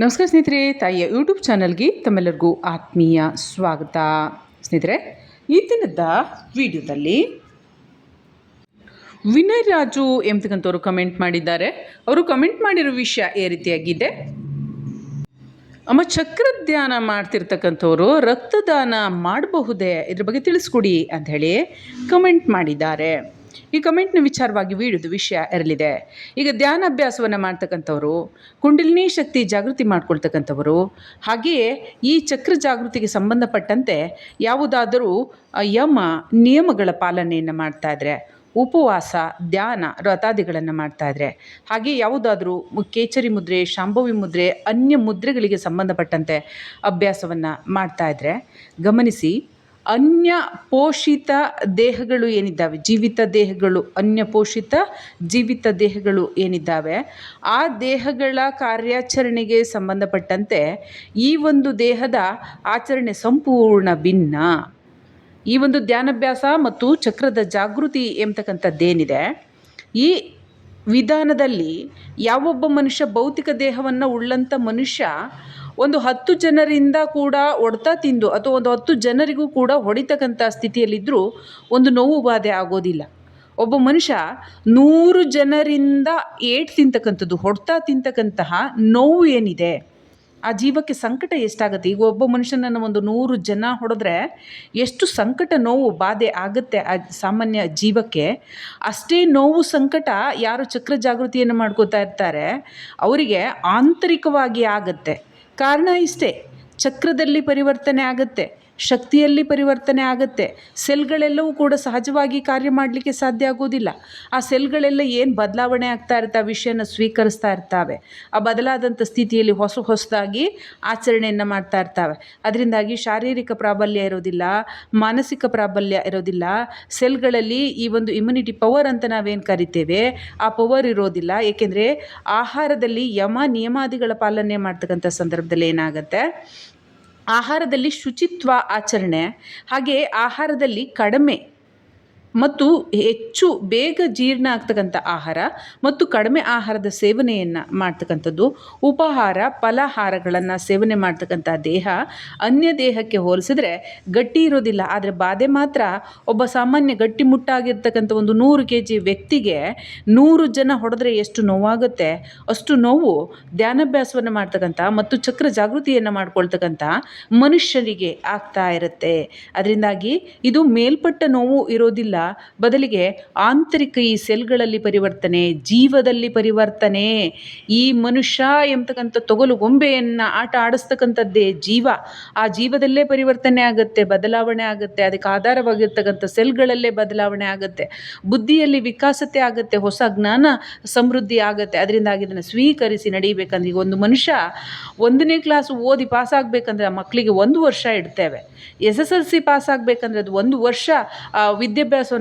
ನಮಸ್ಕಾರ ಸ್ನೇಹಿತರೆ, ತಾಯಿಯ ಯೂಟ್ಯೂಬ್ ಚಾನಲ್ಗೆ ತಮ್ಮೆಲ್ಲರಿಗೂ ಆತ್ಮೀಯ ಸ್ವಾಗತ. ಸ್ನೇಹಿತರೆ, ಈ ದಿನದ ವಿಡಿಯೋದಲ್ಲಿ ವಿನಯ್ ರಾಜು ಎಂಬತಕ್ಕಂಥವ್ರು ಕಮೆಂಟ್ ಮಾಡಿದ್ದಾರೆ. ಅವರು ಕಮೆಂಟ್ ಮಾಡಿರೋ ವಿಷಯ ಈ ರೀತಿಯಾಗಿದೆ. ಅಮ್ಮ, ಚಕ್ರಧ್ಯಾನ ಮಾಡ್ತಿರ್ತಕ್ಕಂಥವ್ರು ರಕ್ತದಾನ ಮಾಡಬಹುದೇ? ಇದ್ರ ಬಗ್ಗೆ ತಿಳಿಸ್ಕೊಡಿ ಅಂಥೇಳಿ ಕಮೆಂಟ್ ಮಾಡಿದ್ದಾರೆ. ಈ ಕಮೆಂಟ್ನ ವಿಚಾರವಾಗಿ ವೀಡಿಯೋದು ವಿಷಯ ಇರಲಿದೆ. ಈಗ ಧ್ಯಾನ ಅಭ್ಯಾಸವನ್ನು ಮಾಡ್ತಕ್ಕಂಥವ್ರು, ಕುಂಡಲಿನಿ ಶಕ್ತಿ ಜಾಗೃತಿ ಮಾಡ್ಕೊಳ್ತಕ್ಕಂಥವರು, ಹಾಗೆಯೇ ಈ ಚಕ್ರ ಜಾಗೃತಿಗೆ ಸಂಬಂಧಪಟ್ಟಂತೆ ಯಾವುದಾದರೂ ಯಮ ನಿಯಮಗಳ ಪಾಲನೆಯನ್ನು ಮಾಡ್ತಾ ಇದ್ರೆ, ಉಪವಾಸ, ಧ್ಯಾನ ವ್ರತಾದಿಗಳನ್ನು ಮಾಡ್ತಾ ಇದ್ರೆ, ಹಾಗೆ ಯಾವುದಾದ್ರೂ ಕೇಚರಿ ಮುದ್ರೆ, ಶಾಂಭವಿ ಮುದ್ರೆ, ಅನ್ಯ ಮುದ್ರೆಗಳಿಗೆ ಸಂಬಂಧಪಟ್ಟಂತೆ ಅಭ್ಯಾಸವನ್ನು ಮಾಡ್ತಾ ಇದ್ರೆ ಗಮನಿಸಿ. ಅನ್ಯ ಪೋಷಿತ ದೇಹಗಳು ಏನಿದ್ದಾವೆ? ಜೀವಿತ ದೇಹಗಳು, ಅನ್ಯ ಪೋಷಿತ ಜೀವಿತ ದೇಹಗಳು ಏನಿದ್ದಾವೆ? ಆ ದೇಹಗಳ ಕಾರ್ಯಾಚರಣೆಗೆ ಸಂಬಂಧಪಟ್ಟಂತೆ ಈ ಒಂದು ದೇಹದ ಆಚರಣೆ ಸಂಪೂರ್ಣ ಭಿನ್ನ. ಈ ಒಂದು ಧ್ಯಾನಾಭ್ಯಾಸ ಮತ್ತು ಚಕ್ರದ ಜಾಗೃತಿ ಎಂಬತಕ್ಕಂಥದ್ದೇನಿದೆ. ಈ ವಿಧಾನದಲ್ಲಿ ಯಾವೊಬ್ಬ ಮನುಷ್ಯ ಭೌತಿಕ ದೇಹವನ್ನು ಉಳ್ಳಂಥ ಮನುಷ್ಯ ಒಂದು ಹತ್ತು ಜನರಿಂದ ಕೂಡ ಹೊಡ್ತಾ ತಿಂದು ಅಥವಾ ಒಂದು ಹತ್ತು ಜನರಿಗೂ ಕೂಡ ಹೊಡಿತಕ್ಕಂಥ ಸ್ಥಿತಿಯಲ್ಲಿದ್ದರೂ ಒಂದು ನೋವು ಬಾಧೆ ಆಗೋದಿಲ್ಲ. ಒಬ್ಬ ಮನುಷ್ಯ ನೂರು ಜನರಿಂದ ಏಟ್ ತಿಂತಕ್ಕಂಥದ್ದು, ಹೊಡ್ತಾ ತಿಂತಕ್ಕಂತಹ ನೋವು ಏನಿದೆ, ಆ ಜೀವಕ್ಕೆ ಸಂಕಟ ಎಷ್ಟಾಗುತ್ತೆ? ಈಗ ಒಬ್ಬ ಮನುಷ್ಯನನ್ನು ಒಂದು ನೂರು ಜನ ಹೊಡೆದ್ರೆ ಎಷ್ಟು ಸಂಕಟ, ನೋವು, ಬಾಧೆ ಆಗುತ್ತೆ ಆ ಸಾಮಾನ್ಯ ಜೀವಕ್ಕೆ? ಅಷ್ಟೇ ನೋವು ಸಂಕಟ ಯಾರು ಚಕ್ರ ಜಾಗೃತಿಯನ್ನು ಮಾಡ್ಕೋತಾ ಇರ್ತಾರೆ, ಅವರಿಗೆ ಆಂತರಿಕವಾಗಿ ಆಗುತ್ತೆ. ಕಾರಣ ಇಷ್ಟೇ. ಚಕ್ರದಲ್ಲಿ ಪರಿವರ್ತನೆ ಆಗುತ್ತೆ. ಶಕ್ತಿಯಲ್ಲಿ ಪರಿವರ್ತನೆ ಆಗುತ್ತೆ. ಸೆಲ್ಗಳೆಲ್ಲವೂ ಕೂಡ ಸಹಜವಾಗಿ ಕಾರ್ಯ ಮಾಡಲಿಕ್ಕೆ ಸಾಧ್ಯ ಆಗೋದಿಲ್ಲ. ಆ ಸೆಲ್ಗಳೆಲ್ಲ ಏನು ಬದಲಾವಣೆ ಆಗ್ತಾ ಇರ್ತಾ, ವಿಷಯನ ಸ್ವೀಕರಿಸ್ತಾ ಇರ್ತಾವೆ. ಆ ಬದಲಾದಂಥ ಸ್ಥಿತಿಯಲ್ಲಿ ಹೊಸ ಹೊಸದಾಗಿ ಆಚರಣೆಯನ್ನು ಮಾಡ್ತಾ ಇರ್ತಾವೆ. ಅದರಿಂದಾಗಿ ಶಾರೀರಿಕ ಪ್ರಾಬಲ್ಯ ಇರೋದಿಲ್ಲ, ಮಾನಸಿಕ ಪ್ರಾಬಲ್ಯ ಇರೋದಿಲ್ಲ. ಸೆಲ್ಗಳಲ್ಲಿ ಈ ಒಂದು ಇಮ್ಯುನಿಟಿ ಪವರ್ ಅಂತ ನಾವೇನು ಕರಿತೇವೆ, ಆ ಪವರ್ ಇರೋದಿಲ್ಲ. ಏಕೆಂದರೆ ಆಹಾರದಲ್ಲಿ ಯಮ ನಿಯಮಾದಿಗಳ ಪಾಲನೆ ಮಾಡ್ತಕ್ಕಂಥ ಸಂದರ್ಭದಲ್ಲಿ ಏನಾಗುತ್ತೆ? ಆಹಾರದಲ್ಲಿ ಶುಚಿತ್ವ ಆಚರಣೆ ಹಾಗೆ ಆಹಾರದಲ್ಲಿ ಕಡಿಮೆ ಮತ್ತು ಹೆಚ್ಚು ಬೇಗ ಜೀರ್ಣ ಆಗ್ತಕ್ಕಂಥ ಆಹಾರ ಮತ್ತು ಕಡಿಮೆ ಆಹಾರದ ಸೇವನೆಯನ್ನು ಮಾಡ್ತಕ್ಕಂಥದ್ದು. ಉಪಹಾರ, ಫಲಾಹಾರಗಳನ್ನು ಸೇವನೆ ಮಾಡ್ತಕ್ಕಂಥ ದೇಹ ಅನ್ಯ ದೇಹಕ್ಕೆ ಹೋಲಿಸಿದ್ರೆ ಗಟ್ಟಿ ಇರೋದಿಲ್ಲ. ಆದರೆ ಬಾಧೆ ಮಾತ್ರ ಒಬ್ಬ ಸಾಮಾನ್ಯ ಗಟ್ಟಿಮುಟ್ಟಾಗಿರ್ತಕ್ಕಂಥ ಒಂದು ನೂರು ಕೆ ಜಿ ವ್ಯಕ್ತಿಗೆ ನೂರು ಜನ ಹೊಡೆದ್ರೆ ಎಷ್ಟು ನೋವಾಗುತ್ತೆ, ಅಷ್ಟು ನೋವು ಧ್ಯಾನಾಭ್ಯಾಸವನ್ನು ಮಾಡ್ತಕ್ಕಂಥ ಮತ್ತು ಚಕ್ರ ಜಾಗೃತಿಯನ್ನು ಮಾಡ್ಕೊಳ್ತಕ್ಕಂಥ ಮನುಷ್ಯರಿಗೆ ಆಗ್ತಾ ಇರುತ್ತೆ. ಅದರಿಂದಾಗಿ ಇದು ಮೇಲ್ಪಟ್ಟ ನೋವು ಇರೋದಿಲ್ಲ. ಬದಲಿಗೆ ಆಂತರಿಕ ಈ ಸೆಲ್ಗಳಲ್ಲಿ ಪರಿವರ್ತನೆ ಜೀವದಲ್ಲಿ ಪರಿವರ್ತನೆ ಈ ಮನುಷ್ಯ ಎಂಬತಕ್ಕಂಥ ತೊಗಲು ಗೊಂಬೆಯನ್ನು ಆಟ ಆಡಿಸ್ತಕ್ಕಂಥದ್ದೇ ಜೀವ. ಆ ಜೀವದಲ್ಲೇ ಪರಿವರ್ತನೆ ಆಗುತ್ತೆ ಬದಲಾವಣೆ ಆಗುತ್ತೆ ಅದಕ್ಕೆ ಆಧಾರವಾಗಿರ್ತಕ್ಕಂಥ ಸೆಲ್ಗಳಲ್ಲೇ ಬದಲಾವಣೆ ಆಗುತ್ತೆ. ಬುದ್ಧಿಯಲ್ಲಿ ವಿಕಾಸತೆ ಆಗುತ್ತೆ ಹೊಸ ಜ್ಞಾನ ಸಮೃದ್ಧಿ ಆಗುತ್ತೆ. ಅದರಿಂದಾಗಿ ಇದನ್ನು ಸ್ವೀಕರಿಸಿ ನಡೀಬೇಕಂದ್ರೆ ಈಗ ಒಂದು ಮನುಷ್ಯ ಒಂದನೇ ಕ್ಲಾಸ್ ಓದಿ ಪಾಸ್ ಆಗಬೇಕಂದ್ರೆ ಆ ಮಕ್ಕಳಿಗೆ ಒಂದು ವರ್ಷ ಇಡ್ತೇವೆ. S S L C pass ಆಗಬೇಕಂದ್ರೆ ಅದು ಒಂದು ವರ್ಷ ಆ,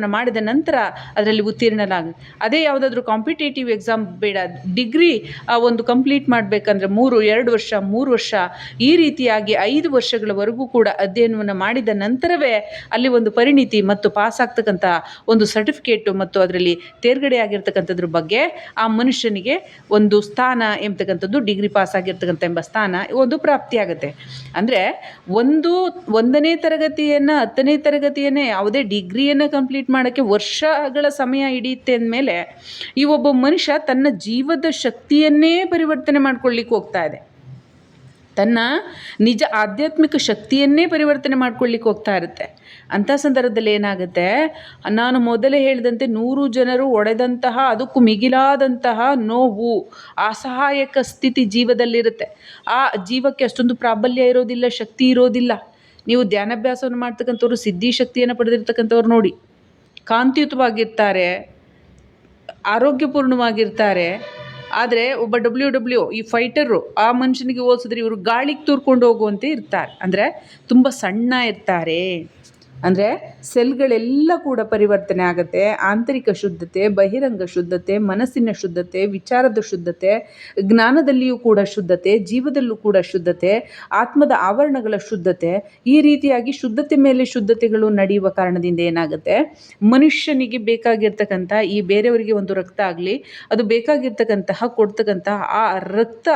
ಮಾಡಿದ ನಂತರ ಅದರಲ್ಲಿ ಉತ್ತೀರ್ಣನಾಗ ಅದೇ ಯಾವುದಾದ್ರೂ ಕಾಂಪಿಟೇಟಿವ್ ಎಕ್ಸಾಮ್ ಬೇಡ ಡಿಗ್ರಿ ಒಂದು ಕಂಪ್ಲೀಟ್ ಮಾಡಬೇಕಂದ್ರೆ ಮೂರು, ಎರಡು ವರ್ಷ, ಮೂರು ವರ್ಷ, ಈ ರೀತಿಯಾಗಿ ಐದು ವರ್ಷಗಳವರೆಗೂ ಕೂಡ ಅಧ್ಯಯನವನ್ನು ಮಾಡಿದ ನಂತರವೇ ಅಲ್ಲಿ ಒಂದು ಪರಿಣಿತಿ ಮತ್ತು ಪಾಸ್ ಆಗ್ತಕ್ಕಂಥ ಒಂದು ಸರ್ಟಿಫಿಕೇಟು ಮತ್ತು ಅದರಲ್ಲಿ ತೇರ್ಗಡೆ ಆಗಿರ್ತಕ್ಕಂಥದ್ರ ಬಗ್ಗೆ ಆ ಮನುಷ್ಯನಿಗೆ ಒಂದು ಸ್ಥಾನ ಎಂಬತಕ್ಕಂಥದ್ದು ಡಿಗ್ರಿ ಪಾಸ್ ಆಗಿರ್ತಕ್ಕಂಥ ಎಂಬ ಸ್ಥಾನ ಒಂದು ಪ್ರಾಪ್ತಿಯಾಗುತ್ತೆ ಅಂದರೆ ಒಂದು ಒಂದನೇ ತರಗತಿಯನ್ನು ಹತ್ತನೇ ತರಗತಿಯನ್ನೇ ಯಾವುದೇ ಡಿಗ್ರಿಯನ್ನು ಕಂಪ್ಲೀಟ್ ಮಾಡೋಕ್ಕೆ ವರ್ಷಗಳ ಸಮಯ ಹಿಡಿಯುತ್ತೆ ಅಂದಮೇಲೆ ಈ ಒಬ್ಬ ಮನುಷ್ಯ ತನ್ನ ಜೀವದ ಶಕ್ತಿಯನ್ನೇ ಪರಿವರ್ತನೆ ಮಾಡ್ಕೊಳ್ಳಿಕ್ಕೆ ಹೋಗ್ತಾ ಇದೆ. ತನ್ನ ನಿಜ ಆಧ್ಯಾತ್ಮಿಕ ಶಕ್ತಿಯನ್ನೇ ಪರಿವರ್ತನೆ ಮಾಡ್ಕೊಳ್ಳಿಕ್ಕೆ ಹೋಗ್ತಾ ಇರುತ್ತೆ. ಅಂಥ ಸಂದರ್ಭದಲ್ಲಿ ಏನಾಗುತ್ತೆ? ನಾನು ಮೊದಲೇ ಹೇಳಿದಂತೆ ನೂರು ಜನರು ಒಡೆದಂತಹ, ಅದಕ್ಕೂ ಮಿಗಿಲಾದಂತಹ ನೋವು, ಅಸಹಾಯಕ ಸ್ಥಿತಿ ಜೀವದಲ್ಲಿರುತ್ತೆ. ಆ ಜೀವಕ್ಕೆ ಅಷ್ಟೊಂದು ಪ್ರಾಬಲ್ಯ ಇರೋದಿಲ್ಲ, ಶಕ್ತಿ ಇರೋದಿಲ್ಲ. ನೀವು ಧ್ಯಾನಾಭ್ಯಾಸವನ್ನು ಮಾಡ್ತಕ್ಕಂಥವ್ರು, ಸಿದ್ಧಿ ಶಕ್ತಿಯನ್ನು ಪಡೆದಿರ್ತಕ್ಕಂಥವ್ರು ನೋಡಿ. ಕಾಂತಿಯುತವಾಗಿರ್ತಾರೆ, ಆರೋಗ್ಯಪೂರ್ಣವಾಗಿರ್ತಾರೆ. ಆದರೆ ಒಬ್ಬ ಡಬ್ಲ್ಯೂ ಡಬ್ಲ್ಯೂ ಈ ಫೈಟರು ಆ ಮನುಷ್ಯನಿಗೆ ಹೋಲ್ಸಿದ್ರೆ ಇವರು ಗಾಳಿಗೆ ತೂರ್ಕೊಂಡು ಹೋಗುವಂತೆ ಇರ್ತಾರೆ. ಅಂದರೆ ತುಂಬ ಸಣ್ಣ ಇರ್ತಾರೆ. ಅಂದರೆ ಸೆಲ್ಗಳೆಲ್ಲ ಕೂಡ ಪರಿವರ್ತನೆ ಆಗುತ್ತೆ. ಆಂತರಿಕ ಶುದ್ಧತೆ, ಬಹಿರಂಗ ಶುದ್ಧತೆ, ಮನಸ್ಸಿನ ಶುದ್ಧತೆ, ವಿಚಾರದ ಶುದ್ಧತೆ, ಜ್ಞಾನದಲ್ಲಿಯೂ ಕೂಡ ಶುದ್ಧತೆ, ಜೀವದಲ್ಲೂ ಕೂಡ ಶುದ್ಧತೆ, ಆತ್ಮದ ಆವರಣಗಳ ಶುದ್ಧತೆ, ಈ ರೀತಿಯಾಗಿ ಶುದ್ಧತೆ ಮೇಲೆ ಶುದ್ಧತೆಗಳು ನಡೆಯುವ ಕಾರಣದಿಂದ ಏನಾಗುತ್ತೆ? ಮನುಷ್ಯನಿಗೆ ಬೇಕಾಗಿರ್ತಕ್ಕಂಥ ಈ ಬೇರೆಯವರಿಗೆ ಒಂದು ರಕ್ತ ಆಗಲಿ, ಅದು ಬೇಕಾಗಿರ್ತಕ್ಕಂತಹ ಕೊಡ್ತಕ್ಕಂತಹ ಆ ರಕ್ತ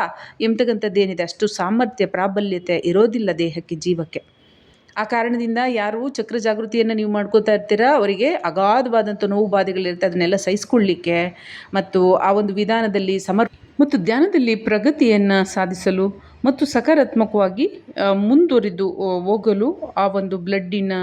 ಎಂಬತಕ್ಕಂಥದ್ದೇನಿದೆ ಅಷ್ಟು ಸಾಮರ್ಥ್ಯ, ಪ್ರಾಬಲ್ಯತೆ ಇರೋದಿಲ್ಲ ದೇಹಕ್ಕೆ, ಜೀವಕ್ಕೆ. ಆ ಕಾರಣದಿಂದ ಯಾರು ಚಕ್ರ ಜಾಗೃತಿಯನ್ನು ನೀವು ಮಾಡ್ಕೋತಾ ಇರ್ತೀರಾ, ಅವರಿಗೆ ಅಗಾಧವಾದಂಥ ನೋವು ಬಾಧೆಗಳಿರುತ್ತೆ ಅದನ್ನೆಲ್ಲ ಸಹಿಸ್ಕೊಳ್ಳಿಕ್ಕೆ ಮತ್ತು ಆ ಒಂದು ವಿಧಾನದಲ್ಲಿ ಸಮರ್, ಮತ್ತು ಧ್ಯಾನದಲ್ಲಿ ಪ್ರಗತಿಯನ್ನು ಸಾಧಿಸಲು ಮತ್ತು ಸಕಾರಾತ್ಮಕವಾಗಿ ಮುಂದುವರಿದು ಹೋಗಲು ಆ ಒಂದು ಬ್ಲಡ್ಡಿನ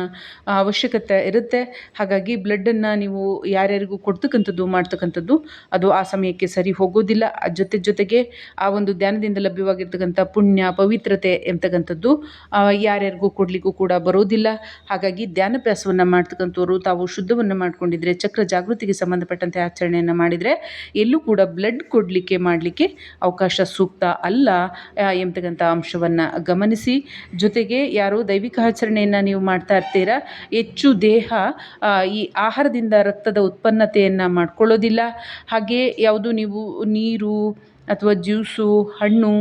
ಅವಶ್ಯಕತೆ ಇರುತ್ತೆ. ಹಾಗಾಗಿ ಬ್ಲಡ್ಡನ್ನು ನೀವು ಯಾರ್ಯಾರಿಗೂ ಕೊಡ್ತಕ್ಕಂಥದ್ದು, ಮಾಡ್ತಕ್ಕಂಥದ್ದು, ಅದು ಆ ಸಮಯಕ್ಕೆ ಸರಿ ಹೋಗೋದಿಲ್ಲ. ಜೊತೆ ಜೊತೆಗೆ ಆ ಒಂದು ಧ್ಯಾನದಿಂದ ಲಭ್ಯವಾಗಿರ್ತಕ್ಕಂಥ ಪುಣ್ಯ, ಪವಿತ್ರತೆ ಎಂತಕ್ಕಂಥದ್ದು ಯಾರ್ಯಾರಿಗೂ ಕೊಡಲಿಕ್ಕೂ ಕೂಡ ಬರೋದಿಲ್ಲ. ಹಾಗಾಗಿ ಧ್ಯಾನಾಭ್ಯಾಸವನ್ನು ಮಾಡ್ತಕ್ಕಂಥವ್ರು, ತಾವು ಶುದ್ಧವನ್ನು ಮಾಡಿಕೊಂಡಿದ್ರೆ, ಚಕ್ರ ಜಾಗೃತಿಗೆ ಸಂಬಂಧಪಟ್ಟಂತೆ ಆಚರಣೆಯನ್ನು ಮಾಡಿದರೆ, ಎಲ್ಲೂ ಕೂಡ ಬ್ಲಡ್ ಕೊಡಲಿಕ್ಕೆ, ಮಾಡಲಿಕ್ಕೆ ಅವಕಾಶ ಸೂಕ್ತ ಅಲ್ಲ. ಎಂಬತಕ್ಕಂಥ ಅಂಶವನ್ನು ಗಮನಿಸಿ. ಜೊತೆಗೆ ಯಾರು ದೈವಿಕ ಆಚರಣೆಯನ್ನು ನೀವು ಮಾಡ್ತಾ ಇರ್ತೀರಾ? ಹೆಚ್ಚು ದೇಹ ಈ ಆಹಾರದಿಂದ ರಕ್ತದ ಉತ್ಪನ್ನತೆಯನ್ನು ಮಾಡ್ಕೊಳ್ಳೋದಿಲ್ಲ. ಹಾಗೆ ಯಾವುದು ನೀವು ನೀರು ಅಥವಾ ಜ್ಯೂಸು, ಹಣ್ಣು,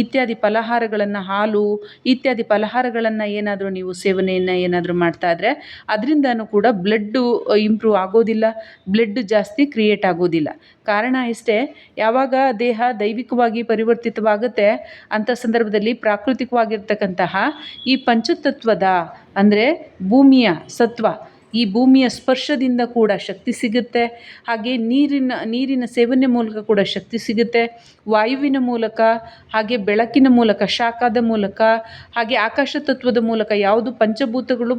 ಇತ್ಯಾದಿ ಫಲಹಾರಗಳನ್ನು ಹಾಲು, ಇತ್ಯಾದಿ ಫಲಹಾರಗಳನ್ನು ಏನಾದರೂ ನೀವು ಸೇವನೆಯನ್ನು ಏನಾದರೂ ಮಾಡ್ತಾ ಇದ್ದರೆ ಅದರಿಂದನೂ ಕೂಡ ಬ್ಲಡ್ಡು ಇಂಪ್ರೂವ್ ಆಗೋದಿಲ್ಲ. ಬ್ಲಡ್ ಜಾಸ್ತಿ ಕ್ರಿಯೇಟ್ ಆಗೋದಿಲ್ಲ. ಕಾರಣ ಇಷ್ಟೇ, ಯಾವಾಗ ದೇಹ ದೈವಿಕವಾಗಿ ಪರಿವರ್ತಿತವಾಗುತ್ತೆ ಅಂಥ ಸಂದರ್ಭದಲ್ಲಿ ಪ್ರಾಕೃತಿಕವಾಗಿರ್ತಕ್ಕಂತಹ ಈ ಪಂಚತತ್ವದ, ಅಂದರೆ ಭೂಮಿಯ ಸತ್ವ ಈ ಭೂಮಿಯ ಸ್ಪರ್ಶದಿಂದ ಕೂಡ ಶಕ್ತಿ ಸಿಗುತ್ತೆ. ಹಾಗೆ ನೀರಿನ ನೀರಿನ ಸೇವನೆ ಮೂಲಕ ಕೂಡ ಶಕ್ತಿ ಸಿಗುತ್ತೆ. ವಾಯುವಿನ ಮೂಲಕ, ಹಾಗೆ ಬೆಳಕಿನ ಮೂಲಕ, ಶಾಖದ ಮೂಲಕ, ಹಾಗೆ ಆಕಾಶ ತತ್ವದ ಮೂಲಕ ಯಾವುದು ಪಂಚಭೂತಗಳು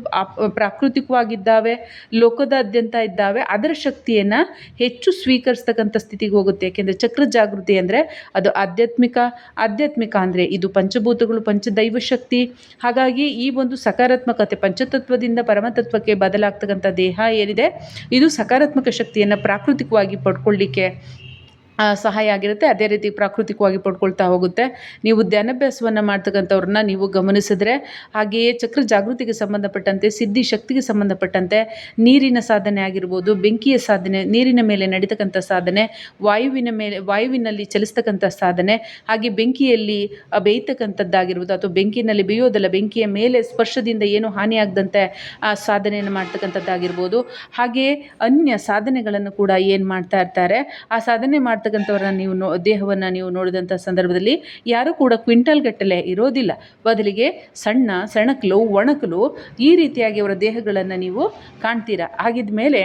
ಪ್ರಾಕೃತಿಕವಾಗಿದ್ದಾವೆ, ಲೋಕದಾದ್ಯಂತ ಇದ್ದಾವೆ, ಅದರ ಶಕ್ತಿಯನ್ನು ಹೆಚ್ಚು ಸ್ವೀಕರಿಸ್ತಕ್ಕಂಥ ಸ್ಥಿತಿಗೆ ಹೋಗುತ್ತೆ. ಯಾಕೆಂದರೆ ಚಕ್ರ ಜಾಗೃತಿ ಅಂದರೆ ಅದು ಆಧ್ಯಾತ್ಮಿಕ ಆಧ್ಯಾತ್ಮಿಕ ಅಂದರೆ ಇದು ಪಂಚಭೂತಗಳು, ಪಂಚದೈವ ಶಕ್ತಿ. ಹಾಗಾಗಿ ಈ ಒಂದು ಸಕಾರಾತ್ಮಕತೆ ಪಂಚತತ್ವದಿಂದ ಪರಮತತ್ವಕ್ಕೆ ಬದಲಾಗ್ತದೆ ಆಗ್ತಕ್ಕಂಥ ದೇಹ ಏನಿದೆ ಇದು ಸಕಾರಾತ್ಮಕ ಶಕ್ತಿಯನ್ನು ಪ್ರಾಕೃತಿಕವಾಗಿ ಪಡ್ಕೊಳ್ಳಿಕ್ಕೆ ಸಹಾಯ ಆಗಿರುತ್ತೆ. ಅದೇ ರೀತಿ ಪ್ರಾಕೃತಿಕವಾಗಿ ಪಡ್ಕೊಳ್ತಾ ಹೋಗುತ್ತೆ. ನೀವು ಧ್ಯಾನಾಭ್ಯಾಸವನ್ನು ಮಾಡ್ತಕ್ಕಂಥವ್ರನ್ನ ನೀವು ಗಮನಿಸಿದ್ರೆ ಹಾಗೆಯೇ ಚಕ್ರ ಜಾಗೃತಿಗೆ ಸಂಬಂಧಪಟ್ಟಂತೆ, ಸಿದ್ಧಿ ಶಕ್ತಿಗೆ ಸಂಬಂಧಪಟ್ಟಂತೆ ನೀರಿನ ಸಾಧನೆ ಆಗಿರ್ಬೋದು, ಬೆಂಕಿಯ ಸಾಧನೆ, ನೀರಿನ ಮೇಲೆ ನಡೀತಕ್ಕಂಥ ಸಾಧನೆ, ವಾಯುವಿನ ಮೇಲೆ, ವಾಯುವಿನಲ್ಲಿ ಚಲಿಸ್ತಕ್ಕಂಥ ಸಾಧನೆ, ಹಾಗೆ ಬೆಂಕಿಯಲ್ಲಿ ಬೇಯ್ತಕ್ಕಂಥದ್ದಾಗಿರ್ಬೋದು ಅಥವಾ ಬೆಂಕಿನಲ್ಲಿ ಬೇಯೋದಲ್ಲ, ಬೆಂಕಿಯ ಮೇಲೆ ಸ್ಪರ್ಶದಿಂದ ಏನು ಹಾನಿಯಾಗದಂತೆ ಆ ಸಾಧನೆಯನ್ನು ಮಾಡ್ತಕ್ಕಂಥದ್ದಾಗಿರ್ಬೋದು. ಹಾಗೆಯೇ ಅನ್ಯ ಸಾಧನೆಗಳನ್ನು ಕೂಡ ಏನು ಮಾಡ್ತಾ ಇರ್ತಾರೆ, ಆ ಸಾಧನೆ ಮಾಡ್ತ ಇರ್ತಕ್ಕಂಥವ್ರನ್ನ ನೀವು ನೋ, ದೇಹವನ್ನು ನೀವು ನೋಡಿದಂಥ ಸಂದರ್ಭದಲ್ಲಿ ಯಾರೂ ಕೂಡ ಕ್ವಿಂಟಲ್ ಗಟ್ಟಲೆ ಇರೋದಿಲ್ಲ. ಬದಲಿಗೆ ಸಣ್ಣ, ಸಣಕಲು, ಒಣಕಲು ಈ ರೀತಿಯಾಗಿ ಅವರ ದೇಹಗಳನ್ನು ನೀವು ಕಾಣ್ತೀರಾ? ಆಗಿದ ಮೇಲೆ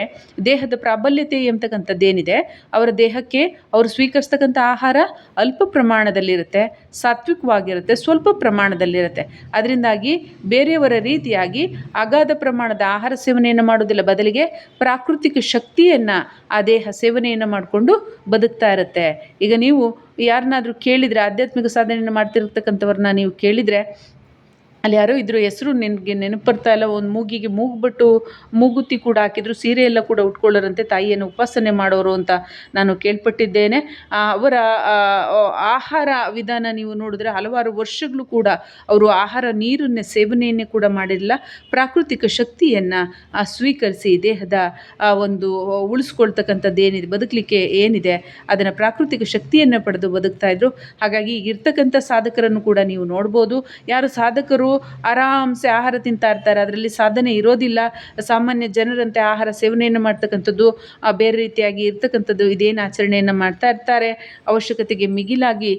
ದೇಹದ ಪ್ರಾಬಲ್ಯತೆ ಎಂಬತಕ್ಕಂಥದ್ದೇನಿದೆ, ಅವರ ದೇಹಕ್ಕೆ ಅವರು ಸ್ವೀಕರಿಸ್ತಕ್ಕಂಥ ಆಹಾರ ಅಲ್ಪ ಪ್ರಮಾಣದಲ್ಲಿರುತ್ತೆ, ಸಾತ್ವಿಕವಾಗಿರುತ್ತೆ, ಸ್ವಲ್ಪ ಪ್ರಮಾಣದಲ್ಲಿರುತ್ತೆ. ಅದರಿಂದಾಗಿ ಬೇರೆಯವರ ರೀತಿಯಾಗಿ ಅಗಾಧ ಪ್ರಮಾಣದ ಆಹಾರ ಸೇವನೆಯನ್ನು ಮಾಡೋದಿಲ್ಲ ಬದಲಿಗೆ ಪ್ರಾಕೃತಿಕ ಶಕ್ತಿಯನ್ನು ಆ ದೇಹ ಸೇವನೆಯನ್ನು ಮಾಡಿಕೊಂಡು ಬದುಕ್ತಾ ಇರುತ್ತೆ. ಈಗ ನೀವು ಯಾರನ್ನಾದ್ರೂ ಕೇಳಿದರೆ ಆಧ್ಯಾತ್ಮಿಕ ಸಾಧನೆಯನ್ನು ಮಾಡ್ತಿರ್ತಕ್ಕಂಥವ್ರನ್ನ ನೀವು ಕೇಳಿದರೆ ಅಲ್ಲಿ ಯಾರೋ ಇದ್ರ, ಹೆಸರು ನಿನಗೆ ನೆನಪು ಬರ್ತಾ ಇಲ್ಲ, ಒಂದು ಮೂಗಿಗೆ ಮೂಗ್ಬಿಟ್ಟು ಮೂಗುತಿ ಕೂಡ ಹಾಕಿದ್ರು, ಸೀರೆ ಎಲ್ಲ ಕೂಡ ಉಟ್ಕೊಳ್ಳೋರಂತೆ, ತಾಯಿಯನ್ನು ಉಪಾಸನೆ ಮಾಡೋರು ಅಂತ ನಾನು ಕೇಳ್ಪಟ್ಟಿದ್ದೇನೆ. ಅವರ ಆಹಾರ ವಿಧಾನ ನೀವು ನೋಡಿದ್ರೆ ಹಲವಾರು ವರ್ಷಗಳು ಕೂಡ ಅವರು ಆಹಾರ ನೀರನ್ನೇ, ಸೇವನೆಯನ್ನೇ ಕೂಡ ಮಾಡಿರಲಿಲ್ಲ. ಪ್ರಾಕೃತಿಕ ಶಕ್ತಿಯನ್ನು ಸ್ವೀಕರಿಸಿ ದೇಹದ ಒಂದು ಉಳಿಸ್ಕೊಳ್ತಕ್ಕಂಥದ್ದು ಏನಿದೆ, ಬದುಕಲಿಕ್ಕೆ ಏನಿದೆ, ಅದನ್ನು ಪ್ರಾಕೃತಿಕ ಶಕ್ತಿಯನ್ನು ಪಡೆದು ಬದುಕ್ತಾ ಇದ್ರು. ಹಾಗಾಗಿ ಇರ್ತಕ್ಕಂಥ ಸಾಧಕರನ್ನು ಕೂಡ ನೀವು ನೋಡ್ಬೋದು. ಯಾರು ಸಾಧಕರು ಆರಾಮ್ಸೆ ಆಹಾರ ತಿಂತಾ ಇರ್ತಾರೆ. ಅದರಲ್ಲಿ ಸಾಧನೆ ಇರೋದಿಲ್ಲ. ಸಾಮಾನ್ಯ ಜನರಂತೆ ಆಹಾರ ಸೇವನೆಯನ್ನು ಮಾಡ್ತಕ್ಕಂಥದ್ದು ಬೇರೆ ರೀತಿಯಾಗಿ ಇರ್ತಕ್ಕಂಥದ್ದು ಇದೇನು ಆಚರಣೆಯನ್ನು ಮಾಡ್ತಾ ಇರ್ತಾರೆ. ಅವಶ್ಯಕತೆಗೆ ಮಿಗಿಲಾಗಿ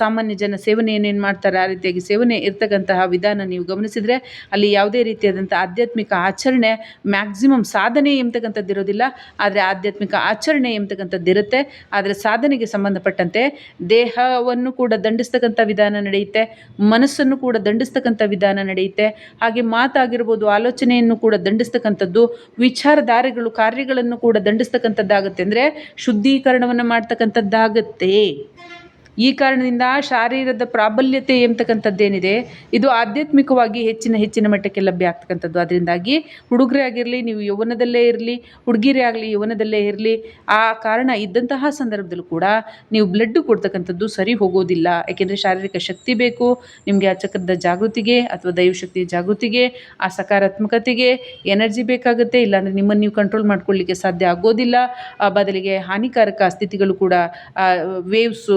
ಸಾಮಾನ್ಯ ಜನ ಸೇವನೆಯನ್ನು ಏನು ಮಾಡ್ತಾರೆ? ಆ ರೀತಿಯಾಗಿ ಸೇವನೆ ಇರ್ತಕ್ಕಂತಹ ವಿಧಾನ ನೀವು ಗಮನಿಸಿದರೆ ಅಲ್ಲಿ ಯಾವುದೇ ರೀತಿಯಾದಂಥ ಆಧ್ಯಾತ್ಮಿಕ ಆಚರಣೆ ಮ್ಯಾಕ್ಸಿಮಮ್ ಸಾಧನೆ ಎಂಬತಕ್ಕಂಥದ್ದು ಇರೋದಿಲ್ಲ. ಆದರೆ ಆಧ್ಯಾತ್ಮಿಕ ಆಚರಣೆ ಎಂಬತಕ್ಕಂಥದ್ದು ಇರುತ್ತೆ. ಆದರೆ ಸಾಧನೆಗೆ ಸಂಬಂಧಪಟ್ಟಂತೆ ದೇಹವನ್ನು ಕೂಡ ದಂಡಿಸ್ತಕ್ಕಂಥ ವಿಧಾನ ನಡೆಯುತ್ತೆ. ಮನಸ್ಸನ್ನು ಕೂಡ ದಂಡಿಸ್ತಕ್ಕಂಥ ವಿಧಾನ ನಡೆಯುತ್ತೆ. ಹಾಗೆ ಮಾತಾಗಿರ್ಬೋದು ಆಲೋಚನೆಯನ್ನು ಕೂಡ ದಂಡಿಸ್ತಕ್ಕಂಥದ್ದು ವಿಚಾರಧಾರೆಗಳು ಕಾರ್ಯಗಳನ್ನು ಕೂಡ ದಂಡಿಸ್ತಕ್ಕಂಥದ್ದಾಗುತ್ತೆ. ಅಂದರೆ ಶುದ್ಧೀಕರಣವನ್ನು ಮಾಡ್ತಕ್ಕಂಥದ್ದಾಗತ್ತೆ. ಈ ಕಾರಣದಿಂದ ಶಾರೀರದ ಪ್ರಾಬಲ್ಯತೆ ಎಂಬತಕ್ಕಂಥದ್ದೇನಿದೆ ಇದು ಆಧ್ಯಾತ್ಮಿಕವಾಗಿ ಹೆಚ್ಚಿನ ಹೆಚ್ಚಿನ ಮಟ್ಟಕ್ಕೆ ಲಭ್ಯ ಆಗ್ತಕ್ಕಂಥದ್ದು. ಅದರಿಂದಾಗಿ ಹುಡುಗರೇ ಆಗಿರಲಿ, ನೀವು ಯೌವನದಲ್ಲೇ ಇರಲಿ, ಹುಡುಗಿರೇ ಆಗಲಿ, ಯೌವನದಲ್ಲೇ ಇರಲಿ, ಆ ಕಾರಣ ಇದ್ದಂತಹ ಸಂದರ್ಭದಲ್ಲೂ ಕೂಡ ನೀವು ಬ್ಲಡ್ ಕೊಡ್ತಕ್ಕಂಥದ್ದು ಸರಿ ಹೋಗೋದಿಲ್ಲ. ಯಾಕೆಂದರೆ ಶಾರೀರಿಕ ಶಕ್ತಿ ಬೇಕು, ನಿಮಗೆ ಆ ಚಕ್ರದ ಜಾಗೃತಿಗೆ ಅಥವಾ ದೈವಶಕ್ತಿಯ ಜಾಗೃತಿಗೆ, ಆ ಸಕಾರಾತ್ಮಕತೆಗೆ ಎನರ್ಜಿ ಬೇಕಾಗುತ್ತೆ. ಇಲ್ಲಾಂದರೆ ನಿಮ್ಮನ್ನು ನೀವು ಕಂಟ್ರೋಲ್ ಮಾಡ್ಕೊಳ್ಳಿಕ್ಕೆ ಸಾಧ್ಯ ಆಗೋದಿಲ್ಲ. ಆ ಬದಲಿಗೆ ಹಾನಿಕಾರಕ ಸ್ಥಿತಿಗಳು ಕೂಡ ವೇವ್ಸು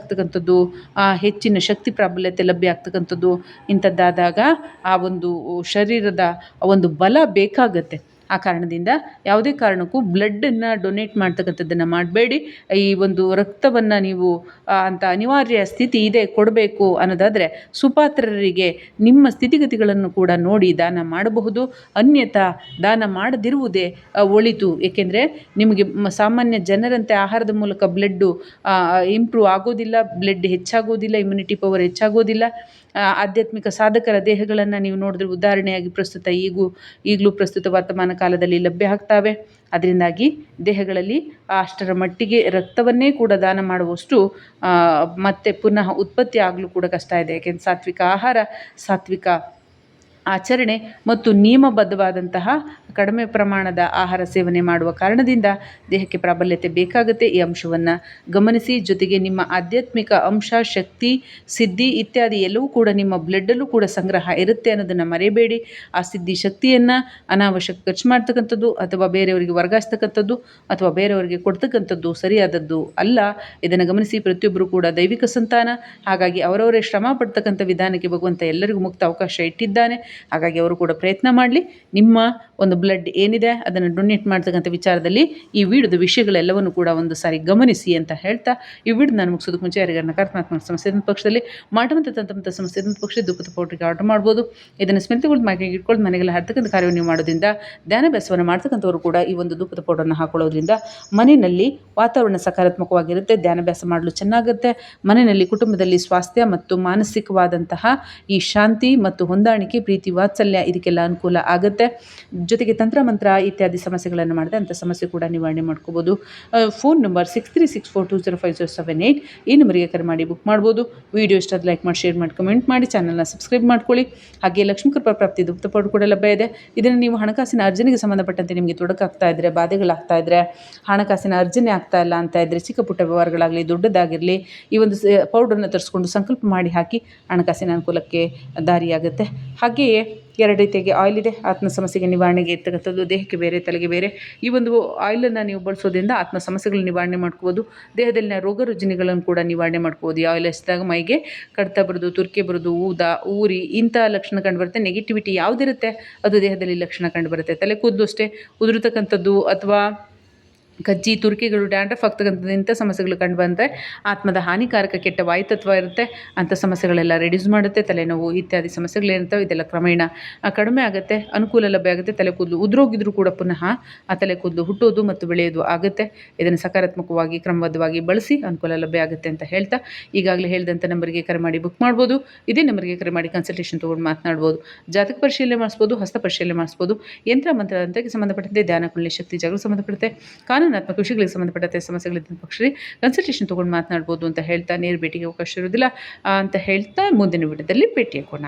ಹೆಚ್ಚಾಗ್ತಕ್ಕಂಥದ್ದು ಆ ಹೆಚ್ಚಿನ ಶಕ್ತಿ ಪ್ರಾಬಲ್ಯತೆ ಲಭ್ಯ ಆಗ್ತಕ್ಕಂಥದ್ದು ಇಂಥದ್ದಾದಾಗ ಆ ಒಂದು ಶರೀರದ ಒಂದು ಬಲ ಬೇಕಾಗತ್ತೆ. ಆ ಕಾರಣದಿಂದ ಯಾವುದೇ ಕಾರಣಕ್ಕೂ ಬ್ಲಡ್ಡನ್ನು ಡೊನೇಟ್ ಮಾಡ್ತಕ್ಕಂಥದ್ದನ್ನು ಮಾಡಬೇಡಿ. ಈ ಒಂದು ರಕ್ತವನ್ನು ನೀವು ಅಂತ ಅನಿವಾರ್ಯ ಸ್ಥಿತಿ ಇದೆ, ಕೊಡಬೇಕು ಅನ್ನೋದಾದರೆ ಸುಪಾತ್ರರಿಗೆ ನಿಮ್ಮ ಸ್ಥಿತಿಗತಿಗಳನ್ನು ಕೂಡ ನೋಡಿ ದಾನ ಮಾಡಬಹುದು. ಅನ್ಯಥಾ ದಾನ ಮಾಡದಿರುವುದೇ ಒಳಿತು. ಏಕೆಂದರೆ ನಿಮಗೆ ಸಾಮಾನ್ಯ ಜನರಂತೆ ಆಹಾರದ ಮೂಲಕ ಬ್ಲಡ್ಡು ಇಂಪ್ರೂವ್ ಆಗೋದಿಲ್ಲ ಬ್ಲಡ್ ಹೆಚ್ಚಾಗೋದಿಲ್ಲ ಇಮ್ಯುನಿಟಿ ಪವರ್ ಹೆಚ್ಚಾಗೋದಿಲ್ಲ. ಆಧ್ಯಾತ್ಮಿಕ ಸಾಧಕರ ದೇಹಗಳನ್ನು ನೀವು ನೋಡಿದ್ರೆ ಉದಾಹರಣೆಯಾಗಿ ಪ್ರಸ್ತುತ ಈಗೂ, ಈಗಲೂ ಪ್ರಸ್ತುತ ವರ್ತಮಾನ ಕಾಲದಲ್ಲಿ ಲಭ್ಯ ಆಗ್ತಾವೆ. ಅದರಿಂದಾಗಿ ದೇಹಗಳಲ್ಲಿ ಅಷ್ಟರ ಮಟ್ಟಿಗೆ ರಕ್ತವನ್ನೇ ಕೂಡ ದಾನ ಮಾಡುವಷ್ಟು ಮತ್ತೆ ಪುನಃ ಉತ್ಪತ್ತಿ ಆಗಲು ಕೂಡ ಕಷ್ಟ ಇದೆ. ಯಾಕೆಂದ್ರೆ ಸಾತ್ವಿಕ ಆಹಾರ, ಸಾತ್ವಿಕ ಆಚರಣೆ ಮತ್ತು ನಿಯಮಬದ್ಧವಾದಂತಹ ಕಡಿಮೆ ಪ್ರಮಾಣದ ಆಹಾರ ಸೇವನೆ ಮಾಡುವ ಕಾರಣದಿಂದ ದೇಹಕ್ಕೆ ಪ್ರಾಬಲ್ಯತೆ ಬೇಕಾಗುತ್ತೆ. ಈ ಅಂಶವನ್ನು ಗಮನಿಸಿ. ಜೊತೆಗೆ ನಿಮ್ಮ ಆಧ್ಯಾತ್ಮಿಕ ಅಂಶ, ಶಕ್ತಿ, ಸಿದ್ಧಿ ಇತ್ಯಾದಿ ಎಲ್ಲವೂ ಕೂಡ ನಿಮ್ಮ ಬ್ಲಡ್ಡಲ್ಲೂ ಕೂಡ ಸಂಗ್ರಹ ಇರುತ್ತೆ ಅನ್ನೋದನ್ನು ಮರೆಯಬೇಡಿ. ಆ ಸಿದ್ಧಿ ಶಕ್ತಿಯನ್ನು ಅನಾವಶ್ಯಕ ಖರ್ಚು ಮಾಡ್ತಕ್ಕಂಥದ್ದು ಅಥವಾ ಬೇರೆಯವರಿಗೆ ವರ್ಗಾಯಿಸ್ತಕ್ಕಂಥದ್ದು ಅಥವಾ ಬೇರೆಯವರಿಗೆ ಕೊಡ್ತಕ್ಕಂಥದ್ದು ಸರಿಯಾದದ್ದು ಅಲ್ಲ. ಇದನ್ನು ಗಮನಿಸಿ. ಪ್ರತಿಯೊಬ್ಬರು ಕೂಡ ದೈವಿಕ ಸಂತಾನ. ಹಾಗಾಗಿ ಅವರವರೇ ಶ್ರಮ ಪಡ್ತಕ್ಕಂಥ ವಿಧಾನಕ್ಕೆ ಭಗವಂತ ಎಲ್ಲರಿಗೂ ಮುಕ್ತ ಅವಕಾಶ ಇಟ್ಟಿದ್ದಾನೆ. ಹಾಗಾಗಿ ಅವರು ಕೂಡ ಪ್ರಯತ್ನ ಮಾಡಲಿ. ನಿಮ್ಮ ಒಂದು ಬ್ಲಡ್ ಏನಿದೆ, ಅದನ್ನು ಡೊನೇಟ್ ಮಾಡ್ತಕ್ಕಂಥ ವಿಚಾರದಲ್ಲಿ ಈ ವಿಡಿಯೋದ ವಿಷಯಗಳೆಲ್ಲವನ್ನು ಕೂಡ ಒಂದು ಸಾರಿ ಗಮನಿಸಿ ಅಂತ ಹೇಳ್ತಾ, ಈ ವಿಡಿಯೋ ನಾನು ಮುಗಿಸೋದಕ್ಕೆ ಮುಂಚೆ ಯಾರಿಗಾರ ನಕಾರಾತ್ಮಕ ಸಮಸ್ಯೆ ಪಕ್ಷದಲ್ಲಿ ಮಾಡುವಂಥ ತಂತಮಂತ ಸಮಸ್ಯೆ ಪಕ್ಷ ದುಃಖದ ಪೌಡ್ರಿಗೆ ಆರ್ಡರ್ ಮಾಡ್ಬೋದು. ಇದನ್ನು ಸ್ಮೆಲ್ತುಗಳು ಮೈಗೆ ಇಟ್ಕೊಂಡು ಮನೆಗೆಲ್ಲ ಹರ್ತಕ್ಕಂಥ ಕಾರ್ಯವನ್ನು ಮಾಡೋದ್ರಿಂದ ಧ್ಯಾನಾಭ್ಯಾಸವನ್ನು ಮಾಡ್ತಕ್ಕಂಥವ್ರು ಕೂಡ ಈ ಒಂದು ದುಃಖದ ಪೌಡರ್ನ ಹಾಕೊಳ್ಳೋದ್ರಿಂದ ಮನೆಯಲ್ಲಿ ವಾತಾವರಣ ಸಕಾರಾತ್ಮಕವಾಗಿರುತ್ತೆ ಧ್ಯಾನಾಭ್ಯಾಸ ಮಾಡಲು ಚೆನ್ನಾಗುತ್ತೆ. ಮನೆಯಲ್ಲಿ ಕುಟುಂಬದಲ್ಲಿ ಸ್ವಾಸ್ಥ್ಯ ಮತ್ತು ಮಾನಸಿಕವಾದಂತಹ ಈ ಶಾಂತಿ ಮತ್ತು ಹೊಂದಾಣಿಕೆ ಪ್ರೀತಿ ವಾತ್ಸಲ್ಯ ಇದಕ್ಕೆಲ್ಲ ಅನುಕೂಲ ಆಗುತ್ತೆ. ಜೊತೆಗೆ ತಂತ್ರಮಂತ್ರ ಇತ್ಯಾದಿ ಸಮಸ್ಯೆಗಳನ್ನು ಮಾಡಿದೆ ಅಂಥ ಸಮಸ್ಯೆ ಕೂಡ ನಿವಾರಣೆ ಮಾಡ್ಕೋಬೋದು. Phone number six three six four two zero five zero seven eight ಈ ನಂಬರಿಗೆ ಕರೆ ಮಾಡಿ ಬುಕ್ ಮಾಡ್ಬೋದು. ವೀಡಿಯೋ ಇಷ್ಟಾದ ಲೈಕ್ ಮಾಡಿ ಶೇರ್ ಮಾಡಿ ಕಮೆಂಟ್ ಮಾಡಿ ಚಾನಲ್ನ ಸಬ್ಸ್ಕ್ರೈಬ್ ಮಾಡ್ಕೊಳ್ಳಿ. ಹಾಗೆ ಲಕ್ಷ್ಮೀ ಕೃಪಾ ಪ್ರಾಪ್ತಿ ದುಪ್ತ ಕೂಡ ಲಭ್ಯ ಇದೆ. ಇದನ್ನು ನೀವು ಹಣಕಾಸಿನ ಅರ್ಜನೆಗೆ ಸಂಬಂಧಪಟ್ಟಂತೆ ನಿಮಗೆ ತೊಡಕಾಗ್ತಾ ಇದ್ದರೆ ಬಾಧೆಗಳಾಗ್ತಾ ಇದ್ದರೆ ಹಣಕಾಸಿನ ಅರ್ಜನೆ ಆಗ್ತಾ ಇಲ್ಲ ಅಂತ ಇದ್ದರೆ ಚಿಕ್ಕ ಪುಟ್ಟ ವ್ಯವಹಾರಗಳಾಗಲಿ, ದೊಡ್ಡದಾಗಿರಲಿ, ಈ ಒಂದು ಪೌಡರ್ನ ತರಿಸ್ಕೊಂಡು ಸಂಕಲ್ಪ ಮಾಡಿ ಹಾಕಿ ಹಣಕಾಸಿನ ಅನುಕೂಲಕ್ಕೆ ದಾರಿಯಾಗುತ್ತೆ. ಹಾಗೆಯೇ ಎರಡು ರೀತಿಯಾಗಿ ಆಯಿಲ್ ಇದೆ ಆತ್ಮ ಸಮಸ್ಯೆಗೆ ನಿವಾರಣೆಗೆ ಇರ್ತಕ್ಕಂಥದ್ದು, ದೇಹಕ್ಕೆ ಬೇರೆ, ತಲೆಗೆ ಬೇರೆ. ಈ ಒಂದು ಆಯಿಲನ್ನು ನೀವು ಬಳಸೋದ್ರಿಂದ ಆತ್ಮ ಸಮಸ್ಯೆಗಳನ್ನ ನಿವಾರಣೆ ಮಾಡ್ಕೋಬೋದು. ದೇಹದಲ್ಲಿನ ರೋಗ ರುಜಿನಿಗಳನ್ನು ಕೂಡ ನಿವಾರಣೆ ಮಾಡ್ಕೋಬೋದು. ಈ ಆಯಿಲ್ ಹಚ್ಚಿದಾಗ ಮೈಗೆ ಕಡ್ತ ಬರೋದು, ತುರ್ಕೆ ಬರೋದು, ಊದ, ಊರಿ ಇಂಥ ಲಕ್ಷಣ ಕಂಡುಬರುತ್ತೆ ನೆಗೆಟಿವಿಟಿ ಯಾವುದಿರುತ್ತೆ? ಅದು ದೇಹದಲ್ಲಿ ಲಕ್ಷಣ ಕಂಡುಬರುತ್ತೆ ತಲೆ ಕೂದಲು ಅಷ್ಟೇ, ಉದುರತಕ್ಕಂಥದ್ದು ಅಥವಾ ಕಜ್ಜಿ ತುರ್ಕಿಗಳು, ಡ್ಯಾಂಡ್ರಫ್ ಆಗ್ತಕ್ಕಂಥದ್ದು ಇಂಥ ಸಮಸ್ಯೆಗಳು ಕಂಡು ಬಂದರೆ ಆತ್ಮದ ಹಾನಿಕಾರಕ ಕೆಟ್ಟ ವಾಯುತತ್ವ ಇರುತ್ತೆ. ಅಂಥ ಸಮಸ್ಯೆಗಳೆಲ್ಲ ರೆಡ್ಯೂಸ್ ಮಾಡುತ್ತೆ, ತಲೆನೋವು ಇತ್ಯಾದಿ ಸಮಸ್ಯೆಗಳೇನಿರ್ತವೆ, ಇದೆಲ್ಲ ಕ್ರಮೇಣ ಕಡಿಮೆ ಆಗುತ್ತೆ, ಅನುಕೂಲ ಲಭ್ಯ ಆಗುತ್ತೆ. ತಲೆ ಕೂದಲು ಉದುರೋಗಿದ್ರು ಕೂಡ ಪುನಃ ಆ ತಲೆ ಕೂದಲು ಹುಟ್ಟೋದು ಮತ್ತು ಬೆಳೆಯೋದು ಆಗುತ್ತೆ. ಇದನ್ನು ಸಕಾರಾತ್ಮಕವಾಗಿ, ಕ್ರಮಬದ್ಧವಾಗಿ ಬಳಸಿ ಅನುಕೂಲ ಲಭ್ಯ ಆಗುತ್ತೆ ಅಂತ ಹೇಳ್ತಾ, ಈಗಾಗಲೇ ಹೇಳಿದಂಥ ನಂಬರಿಗೆ ಕರೆ ಮಾಡಿ ಬುಕ್ ಮಾಡ್ಬೋದು. ಇದೇ ನಂಬರಿಗೆ ಕರೆ ಮಾಡಿ ಕನ್ಸಲ್ಟೇಷನ್ ತೊಗೊಂಡು ಮಾತನಾಡ್ಬೋದು. ಜಾತಕ ಪರಿಶೀಲನೆ ಮಾಡಿಸ್ಬೋದು, ಹಸ್ತ ಪರಿಶೀಲನೆ ಮಾಡಿಸ್ಬೋದು. ಯಂತ್ರ, ಮಂತ್ರ ತಂತ್ರಕ್ಕೆ ಸಂಬಂಧಪಟ್ಟಂತೆ ಧ್ಯಾನ ಕುಳ್ಳಿ ಶಕ್ತಿ ಜಾಗೃತಿ ಸಂಬಂಧಪಡುತ್ತೆ. ಕಾನೂನು ಕಾನೂನಾತ್ಮಕ ವಿಷಯಗಳಿಗೆ ಸಂಬಂಧಪಟ್ಟಂತೆ ಸಮಸ್ಯೆಗಳಿದ್ದ ಪಕ್ಷದಲ್ಲಿ ಕನ್ಸಲ್ಟೇಷನ್ ತೊಗೊಂಡು ಮಾತನಾಡ್ಬೋದು ಅಂತ ಹೇಳ್ತಾ, ನೇರ ಭೇಟಿಗೆ ಅವಕಾಶ ಇರೋದಿಲ್ಲ ಅಂತ ಹೇಳ್ತಾ ಮುಂದಿನ ವಿಡಿಯೋದಲ್ಲಿ ಭೇಟಿಯಾಗೋಣ.